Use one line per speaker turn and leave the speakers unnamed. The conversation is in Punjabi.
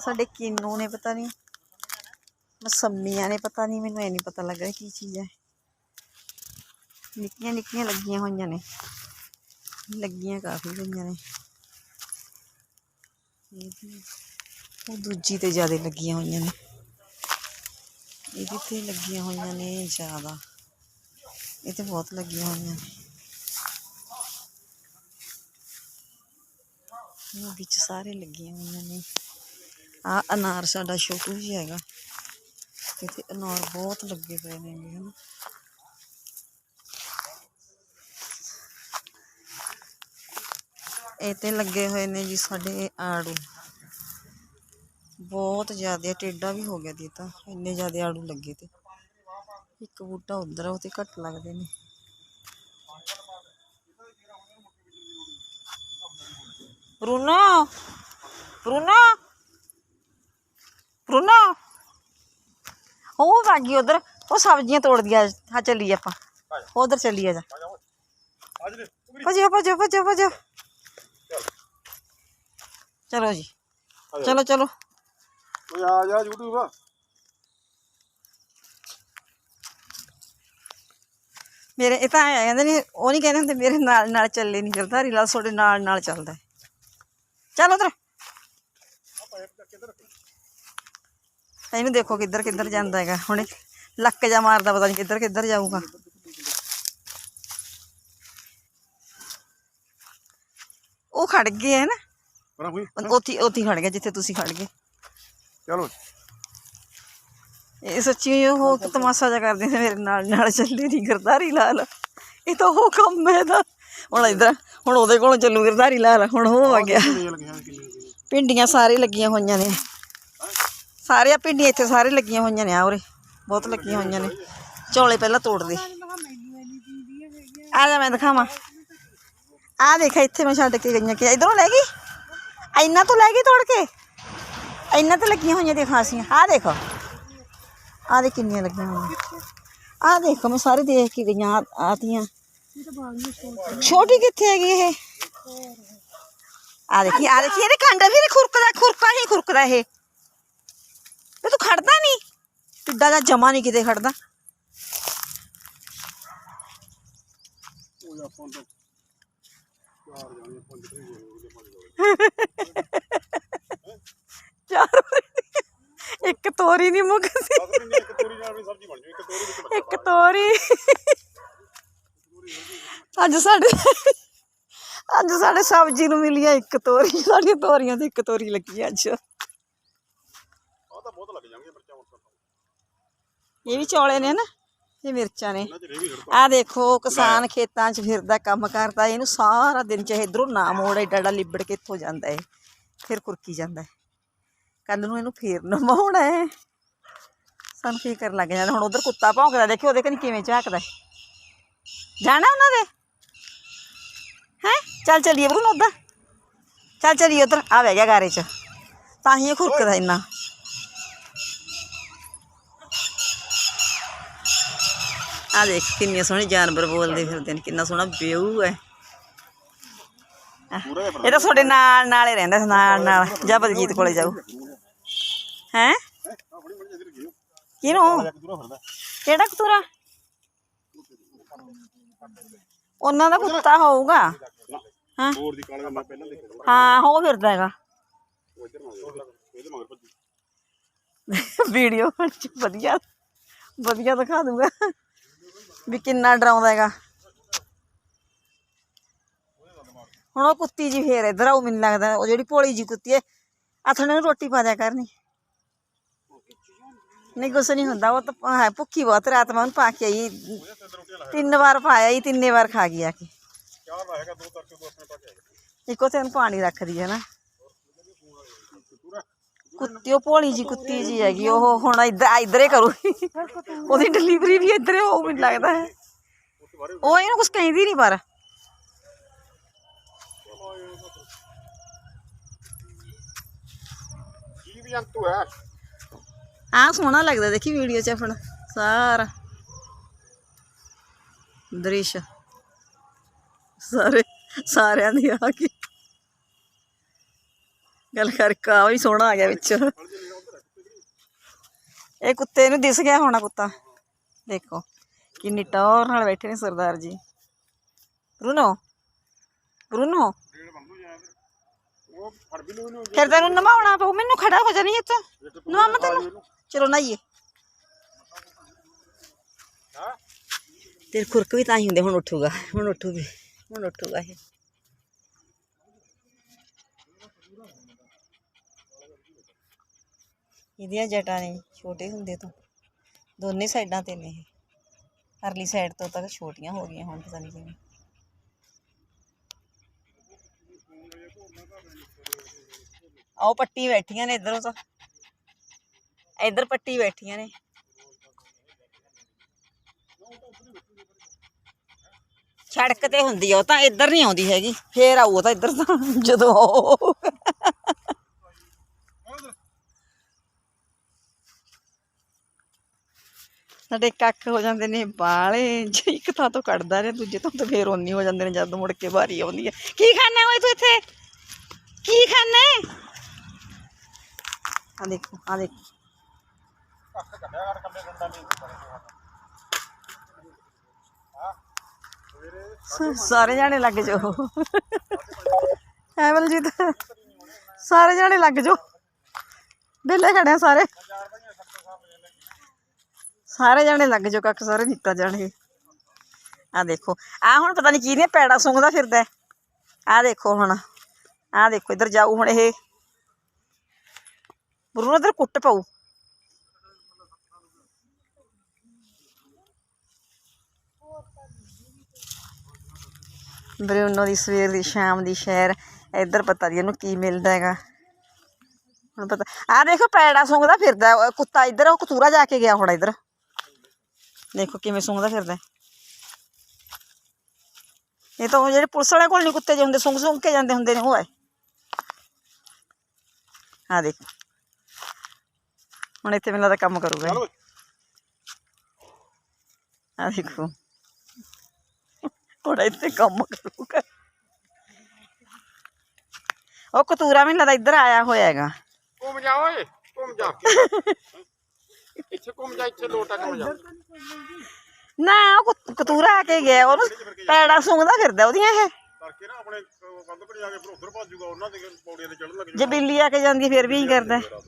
ਸਾਡੇ ਕਿੰਨੂ ਨੇ ਪਤਾ ਨਹੀਂ ਮਸੰਮੀਆਂ ਨੇ ਪਤਾ ਨਹੀਂ ਮੈਨੂੰ ਇਹ ਨਹੀਂ ਪਤਾ ਲੱਗ ਰਿਹਾ ਕੀ ਚੀਜ਼ ਹੈ। ਨਿੱਕੀਆਂ ਨਿੱਕੀਆਂ ਲੱਗੀਆਂ ਹੋਈਆਂ ਨੇ, ਲੱਗੀਆਂ ਕਾਫੀ ਹੋਈਆਂ ਨੇ। ਉਹ ਦੂਜੀ ਤੇ ਜ਼ਿਆਦਾ ਲੱਗੀਆਂ ਹੋਈਆਂ ਨੇ। ਇਹਦੇ ਤੇ ਲੱਗੀਆਂ ਹੋਈਆਂ ਨੇ ਜ਼ਿਆਦਾ। ਇਹ ਤੇ ਬਹੁਤ ਲੱਗੀਆਂ ਹੋਈਆਂ ਨੇ। ਵਿੱਚ ਸਾਰੇ ਲੱਗੀਆਂ ਹੋਈਆਂ ਨੇ। ਆ ਅਨਾਰ ਸਾਡਾ ਛੋਟੂ ਜਿਹਾ ਹੈਗਾ। ਇੱਥੇ ਅਨਾਰ ਬਹੁਤ ਲੱਗੇ ਪਏ ਨੇ ਗੇ ਹਨਾ। ਇਹ ਤੇ ਲੱਗੇ ਹੋਏ ਨੇ ਜੀ ਸਾਡੇ ਆੜੂ। ਬਹੁਤ ਜ਼ਿਆਦਾ ਟੇਡਾ ਵੀ ਹੋ ਗਿਆ ਦੀ ਤਾਂ। ਇੰਨੇ ਜ਼ਿਆਦਾ ਆੜੂ ਲੱਗੇ ਤੇ। ਇੱਕ ਬੂਟਾ ਉਧਰ ਉਹ ਤੇ ਘੱਟ ਲੱਗਦੇ ਨੇ। ਬਰੂਨੋ ਬਰੂਨੋ ਬਰੂਨੋ ਉਹ ਭਾਗੀ ਉਧਰ ਉਹ ਸਬਜ਼ੀਆਂ ਤੋੜਦੀ ਆ ਹਾਂ ਚੱਲੀਏ ਆਪਾਂ ਉਧਰ ਚੱਲੀਏ ਜਾ ਭਜੋ ਭਜੋ ਭਜੋ ਭਜੋ ਚਲੋ ਜੀ ਚਲੋ ਚਲੋ
ਓਏ ਆ ਜਾ YouTube
ਮੇਰੇ ਇਹ ਤਾਂ ਐਂ ਕਹਿੰਦੇ ਨੇ ਉਹ ਨਹੀਂ ਕਹਿੰਦੇ ਹੁੰਦੇ ਮੇਰੇ ਨਾਲ ਨਾਲ ਚੱਲੇ ਨਹੀਂ ਫਿਰਦਾ ਰੀਲਾ ਤੁਹਾਡੇ ਨਾਲ ਨਾਲ ਚੱਲਦਾ ਹੈ। ਚੱਲ ਉਧਰ ਇਹਨੂੰ ਦੇਖੋ ਕਿੱਧਰ ਕਿੱਧਰ ਜਾਂਦਾ ਹੈਗਾ। ਹੁਣੇ ਲੱਕ ਜਾ ਮਾਰਦਾ ਪਤਾ ਨਹੀਂ ਕਿੱਧਰ ਕਿੱਧਰ ਜਾਊਗਾ। ਉਹ ਖੜ ਗਏ ਹੈ ਨਾ।
ਪਰਾਂ ਹੋਈ?
ਉੱਥੇ ਉੱਥੇ ਖੜ ਗਿਆ ਜਿੱਥੇ ਤੁਸੀਂ ਖੜ ਗਏ।
ਚਲੋ।
ਇਹ ਸੱਚੀ ਉਹ ਤਮਾਸ਼ਾ ਜਿਹਾ ਕਰਦੇ ਨੇ ਮੇਰੇ ਨਾਲ ਨਾਲ ਚੱਲੇ ਨਹੀਂ ਗਰਦਾਰੀ ਲਾਲ। ਇਹ ਤਾਂ ਉਹ ਕੰਮ ਹੈ ਦਾ ਹੁਣ ਇਧਰ ਹੁਣ ਉਹਦੇ ਕੋਲੋਂ ਚੱਲੂ ਗਰਦਾਰੀ ਲਾਲ। ਹੁਣ ਉਹ ਆ ਗਿਆ? ਭਿੰਡੀਆਂ ਸਾਰੇ ਲੱਗੀਆਂ ਹੋਈਆਂ ਨੇ। ਸਾਰੇ ਆ ਭਿੰਡੀਆਂ ਇੱਥੇ ਸਾਰੇ ਲੱਗੀਆਂ ਹੋਈਆਂ ਨੇ ਆ ਉਰੇ, ਬਹੁਤ ਲੱਗੀਆਂ ਹੋਈਆਂ ਨੇ। ਝੋਲੇ ਪਹਿਲਾਂ ਤੋੜ ਦੇ। ਆ ਜਾ ਮੈਂ ਦਿਖਾਵਾਂ। ਆ ਦੇਖ, ਇੱਥੇ ਮੈਂ ਛੱਡ ਕੇ ਗਈਆਂ ਕਿ ਇਧਰੋਂ ਲੈ ਗਈ? ਇੰਨਾ ਤੋਂ ਲੈ ਗਈ ਤੋੜ ਕੇ? ਇੰਨਾ ਤੇ ਲੱਗੀਆਂ ਹੋਈਆਂ ਦੇਖ ਖਾਸੀਆਂ। ਆ ਦੇਖੋ। ਆ ਦੇ ਕਿੰਨੀਆਂ ਲੱਗੀਆਂ ਹੋਈਆਂ। ਆ ਦੇਖੋ, ਮੈਂ ਸਾਰੇ ਦੇਖ ਕੇ ਗਈਆਂ ਆਤੀਆਂ ਛੋਟੀ ਕਿੱਥੇ ਹੈਗੀ ਇਹ? ਆ ਦੇਖੀ ਆ ਦੇਖੀ, ਇਹਦੇ ਕਾਂਡਾ ਵੀ ਨੀ ਖੁਰਕਦਾ, ਖੁਰਕਾ ਹੀ ਖੁਰਕਦਾ ਇਹ। ਤੇ ਤੂੰ ਖੜਦਾ ਨਹੀਂ। ਟਿੱਡਾ ਦਾ ਜਮਾ ਨਹੀਂ ਕਿਤੇ ਖੜਦਾ।
ਚਾਰ
ਵਾਰੀ। ਇੱਕ ਤੋਰੀ ਨਹੀਂ ਮੁੱਕਦੀ
ਇੱਕ ਤੋਰੀ ਨਾਲ ਵੀ ਸਬਜ਼ੀ ਬਣ ਜੂ ਇੱਕ ਤੋਰੀ ਵਿੱਚ
ਇੱਕ ਤੋਰੀ। ਅੱਜ ਸਾਡੇ ਅੱਜ ਸਾਡੇ ਸਬਜ਼ੀ ਨੂੰ ਮਿਲੀ ਆ ਇੱਕ ਤੋਰੀ। ਸਾਡੀਆਂ ਤੋਰੀਆਂ ਤੇ ਇੱਕ ਤੋਰੀ ਲੱਗੀ ਅੱਜ
ਆ ਤਾਂ ਬਹੁਤ ਲੱਗ ਜਾਣਗੇ ਮਿਰਚਾਂ ਹੁਣ ਤਾਂ
ਇਹ ਵੀ ਚੌਲੇ ਨੇ ਨਾ, ਇਹ ਮਿਰਚਾਂ ਨੇ।
ਇਹਨਾਂ
ਆ ਦੇਖੋ ਕਿਸਾਨ ਖੇਤਾਂ 'ਚ ਫਿਰਦਾ, ਕੰਮ ਕਰਦਾ, ਇਹਨੂੰ ਸਾਰਾ ਦਿਨ ਚਾਹੇ ਇਧਰੋਂ ਨਾ ਮੋੜ, ਏਡਾ ਏਡਾ ਲਿਬੜ ਕੇ ਇੱਥੋਂ ਜਾਂਦਾ ਏ ਫਿਰ ਕੁਰਕੀ ਜਾਂਦਾ ਹੈ ਕੱਲ ਨੂੰ ਇਹਨੂੰ ਫੇਰ ਨਮਾਉਣਾ ਹੈ। ਸਾਨੂੰ ਕੀ ਕਰਨ ਲੱਗ ਜਾਂਦਾ? ਹੁਣ ਉਧਰ ਕੁੱਤਾ ਭੌਂਕਦਾ, ਦੇਖਿਓ ਉਹਦੇ ਕਨੀ ਕਿਵੇਂ ਝਾਕਦਾ ਜਾਣਾ ਉਹਨਾਂ ਦੇ? ਹੈ? ਚੱਲ ਚਲੀਏ ਬਰੂ ਉਧਰ। ਚੱਲ ਚਲੀਏ ਉਧਰ ਆ ਬਹਿ ਗਿਆ ਗਾਰੇ 'ਚ। ਤਾਂ ਹੀ ਇਹ ਖੁਰਕਦਾ ਇੰਨਾ। ਆ ਦੇਖ ਕਿੰਨੇ ਸੋਹਣੇ ਜਾਨਵਰ ਬੋਲਦੇ ਫਿਰਦੇ ਨੇ ਕਿੰਨਾ ਸੋਹਣਾ ਵਿਊ ਹੈ। ਇਹ ਤਾਂ ਤੁਹਾਡੇ ਨਾਲ ਨਾਲ ਹੀ ਰਹਿੰਦਾ ਸੀ, ਨਾਲ ਨਾਲ। ਜਾਂ ਬਲਜੀਤ ਕੋਲੇ ਜਾਊ ਹੈ?
ਆਪਣੀ ਬੜੀ
ਕਿਹਨੂੰ? ਕਿਹੜਾ ਕਤੂਰਾ? ਉਹਨਾਂ ਦਾ ਕੁੱਤਾ ਹੋਊਗਾ। ਹਾਂ? ਹਾਂ ਹੋ ਫਿਰਦਾ ਹੈਗਾ। ਵੀਡੀਓ ਵਧੀਆ ਵਧੀਆ ਦਿਖਾ ਦੂੰਗਾ ਵੀ ਕਿੰਨਾ ਡਰਾਉਂਦਾ ਹੈਗਾ। ਹੁਣ ਉਹ ਕੁੱਤੀ ਜੀ ਫੇਰ ਇੱਧਰ ਆਉ ਮੈਨੂੰ ਲੱਗਦਾ ਉਹ ਜਿਹੜੀ ਭੋਲੀ ਜੀ ਕੁੱਤੀ ਹੈ ਆਥਣੇ ਨੂੰ ਰੋਟੀ ਪਾ ਦਿਆ ਕਰਨੀ ਨਹੀਂ। ਕੁਛ ਨਹੀਂ ਹੁੰਦਾ ਉਹ ਤਾਂ ਹੈ ਭੁੱਖੀ ਬਹੁਤ ਰਾਤ ਮੈਂ ਉਹਨੂੰ ਪਾ ਕੇ ਆਈ। ਤਿੰਨ ਵਾਰ ਪਾਇਆ ਹੀ ਤਿੰਨੇ ਵਾਰ ਖਾ ਗਈ ਆ ਕੇ। ਇੱਕੋ ਤੇ ਉਹਨੂੰ ਪਾਣੀ ਰੱਖਦੀ ਹੈ ਨਾ। ਕੁੱਤੀ ਉਹ ਭੋਲੀ ਜੀ ਕੁੱਤੀ ਜੀ ਹੈਗੀ ਉਹ ਹੁਣ ਇੱਧਰ ਇੱਧਰੇ ਕਰੂਗੀ ਉਹਦੀ ਡਿਲੀਵਰੀ ਵੀ ਇੱਧਰੇ ਹੋਊ ਮੈਨੂੰ ਲੱਗਦਾ ਹੈ ਉਹ ਇਹਨੂੰ ਕੁਝ ਕਹਿੰਦੀ ਨਹੀਂ ਪਰ
ਜੀਵ ਜੰਤੂ ਹੈ
ਆਹ ਸੋਹਣਾ ਲੱਗਦਾ ਦੇਖੀ ਵੀਡੀਓ 'ਚ ਆਪਣਾ ਸਾਰਾ ਦ੍ਰਿਸ਼ ਸਾਰੇ ਸਾਰਿਆਂ ਦੀ ਆ ਗਈ ਗੱਲ ਕਰ ਕਾ ਵੀ ਸੋਹਣਾ ਆ ਗਿਆ ਵਿੱਚ। ਇਹ ਕੁੱਤੇ ਨੂੰ ਦਿਸ ਗਿਆ ਹੋਣਾ ਕੁੱਤਾ। ਦੇਖੋ, ਕਿੰਨੀ ਟੌਰ ਨਾਲ ਬੈਠੇ ਨੇ ਸਰਦਾਰ ਜੀ। Bruno Bruno. ਫਿਰ ਤੈਨੂੰ ਨਵਾਉਣਾ ਪਊ, ਮੈਨੂੰ ਖੜਾ ਹੋ ਜਾਣੀ ਇੱਥੇ। ਨਵਾਂ ਤੈਨੂੰ। ਚਲੋ ਨਹਾਈਏ। ਤੇਰੇ ਖੁਰਕ ਵੀ ਤਾਂ ਹੀ ਹੁੰਦੇ, ਹੁਣ ਉੱਠੂਗਾ, ਹੁਣ ਉੱਠੂਗੀ, ਹੁਣ ਉੱਠੂਗਾ ਇਹ। ਇਹਦੀਆਂ ਜਟਾਂ ਨੇ ਛੋਟੇ ਹੁੰਦੇ ਤੋਂ, ਦੋਨੇ ਸਾਈਡਾਂ ਤੇ ਨੇ ਇਹ। ਪਰਲੀ ਸਾਈਡ ਤੋਂ ਤੱਕ ਛੋਟੀਆਂ ਹੋ ਗਈਆਂ ਹੁਣ ਪਤਾ ਨਹੀਂ ਕਿਵੇਂ। ਆਓ ਪੱਟੀ ਬੈਠੀਆਂ ਨੇ ਇੱਧਰੋਂ ਤਾਂ। ਇੱਧਰ ਪੱਟੀ ਬੈਠੀਆਂ ਨੇ। ਸੜਕ ਤੇ ਹੁੰਦੀ ਆ, ਉਹ ਤਾਂ ਇੱਧਰ ਨਹੀਂ ਆਉਂਦੀ ਹੈਗੀ, ਫੇਰ ਆਊ ਉਹ ਤਾਂ ਇੱਧਰ ਤਾਂ, ਜਦੋਂ ਸਾਡੇ ਕੱਖ ਹੋ ਜਾਂਦੇ ਨੇ ਬਾਲੇ ਜੇ ਇੱਕ ਥਾਂ ਤੋਂ ਕੱਢਦਾ ਰਿਹਾ, ਦੂਜੇ ਥਾਂ ਤੋਂ ਫੇਰ ਓਨੀ ਹੋ ਜਾਂਦੇ ਨੇ, ਜਦ ਮੁੜ ਕੇ ਵਾਰੀ ਆਉਂਦੀ ਹੈ। ਕੀ ਖਾਣਾ ਓਏ ਤੂੰ ਇੱਥੇ? ਕੀ ਖਾਣਾ ਆ ਦੇਖੋ ਆ ਦੇਖੋ। ਸਾਰੇ ਜਾਣੇ ਲੱਗ ਜਾਓ। ਐਵਲਜੀਤ ਸਾਰੇ ਜਾਣੇ ਲੱਗ ਜਾਓ। ਵਿਹਲੇ ਖੜੇ ਸਾਰੇ। ਸਾਰੇ ਜਾਣੇ ਲੱਗ ਜਾਓ ਕੱਖ, ਸਾਰੇ ਨਿਕਲ ਜਾਣਗੇ। ਆ ਦੇਖੋ ਆ ਹੁਣ ਪਤਾ ਨਹੀਂ ਕੀ ਨੇ ਪੈੜਾ ਸੁੰਘਦਾ ਫਿਰਦਾ ਆ ਦੇਖੋ ਹੁਣ ਆ ਦੇਖੋ, ਇੱਧਰ ਜਾਊ ਹੁਣ ਇਹ। ਬਰੂ ਇਧਰ ਕੁੱਟ ਪਾਊ। ਬਰੂਨੋ ਦੀ ਸਵੇਰ ਦੀ ਸ਼ਾਮ ਦੀ ਸ਼ੈਰ ਇੱਧਰ ਪਤਾ ਨਹੀਂ ਇਹਨੂੰ ਕੀ ਮਿਲਦਾ ਹੈਗਾ। ਹੁਣ ਪਤਾ ਆ ਦੇਖੋ ਪੈੜਾ ਸੁੰਘਦਾ ਫਿਰਦਾ ਉਹ ਕੁੱਤਾ ਇੱਧਰ, ਉਹ ਕਤੂਰਾ ਜਾ ਕੇ ਗਿਆ ਹੁਣ ਇੱਧਰ। ਦੇਖੋ ਕਿਵੇਂ ਸੁੰਘਦਾ ਫਿਰਦਾ ਇਹ ਤਾਂ ਜਿਹੜੇ ਪੁਲਿਸ ਵਾਲਿਆਂ ਕੋਲ ਨਹੀਂ ਕੁੱਤੇ ਜਿਹੇ ਹੁੰਦੇ ਸੁੰਘ ਸੁੰਘ ਕੇ ਜਾਂਦੇ ਹੁੰਦੇ ਨੇ ਉਹ ਹੈ। ਆ ਦੇਖੋ। ਹੁਣ ਇੱਥੇ ਮੈਨੂੰ ਲੱਗਦਾ ਕੰਮ ਕਰੂਗਾ ਆ ਦੇਖੋ। ਹੁਣ ਇੱਥੇ ਕੰਮ ਕਰੂਗਾ। ਉਹ ਕਤੂਰਾ ਮੈਨੂੰ ਲੱਗਦਾ ਇੱਧਰ ਆਇਆ ਹੋਇਆ ਹੈਗਾ।
ਘੁੰਮ ਜਾ ਓਏ ਘੁੰਮ ਜਾ। ਇੱਥੇ ਘੁੰਮ ਜਾ ਇੱਥੇ ਲੋਟਾ ਘੁੰਮ ਜਾ।
ਨਾ ਉਹ ਕਤ- ਕਤੂਰਾ ਆ ਕੇ ਗਿਆ ਉਹਨੂੰ ਪੈੜਾ ਸੁੰਘਦਾ ਫਿਰਦਾ ਉਹਦੀਆਂ ਇਹ।
ਕਰਕੇ ਨਾ ਆਪਣੇ ਕੰਧ ਪਰ ਜਾ ਕੇ ਫਿਰ ਉਧਰ ਭੱਜ ਜੂਗਾ ਉਹਨਾਂ ਦੇ ਪੌੜੀਆਂ ਤੇ ਚੜਨ ਲੱਗ
ਜੇ ਬਿੱਲੀ ਆ ਕੇ ਜਾਂਦੀ ਫਿਰ ਵੀ ਕਰਦਾ।
ਜਾਊਗਾ